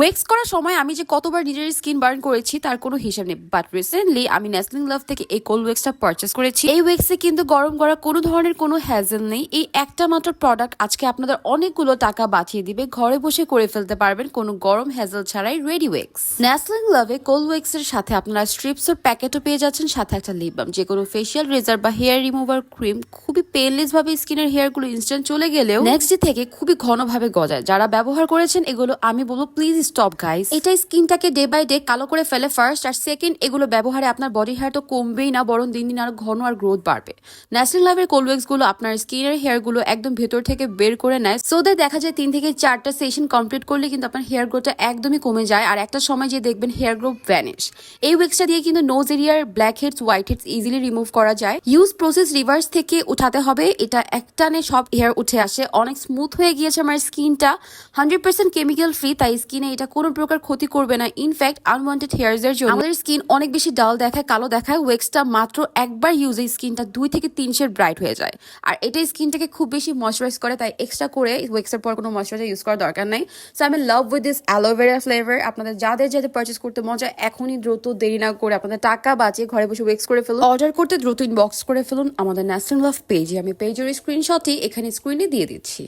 ওয়েক্স করার সময় আমি যে কতবার নিজের স্কিন বার্ন করেছি তার কোনো হিসাব নেই। বাট রিসেন্টলি আমি ন্যাসলিং লাভ থেকে এই কোল ওয়েক্সটা পারচেস করেছি। এই ওয়েক্সে কিন্তু গরম করা কোনো ধরনের কোনো হ্যাজেল নেই। এই একটা মাত্র প্রোডাক্ট আজকে আপনাদের অনেকগুলো টাকা বাঁচিয়ে দিবে। ঘরে বসে করে ফেলতে পারবেন কোনো গরম হ্যাজেল ছাড়াই রেডি ওয়েক্স ন্যাসলিং লাভে কোল ওয়েক্স এর সাথে আপনারা স্ট্রিপস এর প্যাকেটও পেয়ে যাচ্ছেন সাথে একটা লিপ বাম যে কোনো ফেশিয়াল রেজার বা হেয়ার রিমুভার ক্রিম খুবই পেনলেস ভাবে স্কিনের হেয়ারগুলো ইনস্ট্যান্ট চলে গেলেও নেক্সট ডে থেকে খুবই ঘনভাবে গজায়। যারা ব্যবহার করেছেন এগুলো আমি বলব প্লিজ স্টপ গাইস এটা স্কিনটাকে ডে বাই ডে কালো করে ফেলে ফার্স্ট আর সেকেন্ড এগুলো ব্যবহারে আপনার বডি হেয়ার তো কমবেই না, বরং দিন দিন আরও ঘন আর গ্রোথ বাড়বে। ন্যাশনাল লাভের কোলওয়েক্সগুলো আপনার স্কিনের হেয়ারগুলো একদম ভেতর থেকে বের করে নেয় সো দ্যাট দেখা যায় তিন থেকে চারটা সেশন কমপ্লিট করলে কিন্তু আপনার হেয়ার গ্রোথটা একদমই কমে যায়, আর একটা সময় যে দেখবেন হেয়ার গ্রো ভ্যানিশ এই ওয়েক্সটা দিয়ে কিন্তু নোজ এরিয়ার black heads white heads easily remove করা যায়। ইউজ প্রসেস রিভার্স থেকে উঠাতে হবে, এটা একটানে সব হেয়ার উঠে আসে। অনেক স্মুথ হয়ে গিয়েছে আমার স্কিনটা হান্ড্রেড পার্সেন্ট কেমিক্যাল ফ্রি তাই স্কিনে এটা কোনো প্রকার ক্ষতি করবে না। ইনফ্যাক্ট আনওয়ান্টেড হেয়ার্স এর জন্য। আমাদের স্কিন অনেক বেশি ডাল দেখায়, কালো দেখায়। ওয়েক্সটা মাত্র একবার ইউজে স্কিনটা দুই থেকে তিন শেড ব্রাইট হয়ে যায়। আর এটা স্কিনটাকে খুব বেশি ময়শ্চারাইজ করে, তাই এক্সট্রা করে ওয়েক্সের পর কোনো ময়শ্চারাইজার ইউজ করার দরকার নেই। সো আমি love with this aloe vera flavour আপনাদের যাদের যাদের পারচেস করতে মজা এখনই দ্রুত দেরি না করে আপনাদের টাকা বাঁচিয়ে ঘরে বসে ওয়েক্স করে ফেলুন। অর্ডার করতে দ্রুত ইনবক্স করে ফেলুন আমাদের ন্যাশনাল লাভ পেজে আমি পেজের স্ক্রিনশটই এখানে স্ক্রিনে দিয়ে দিচ্ছি।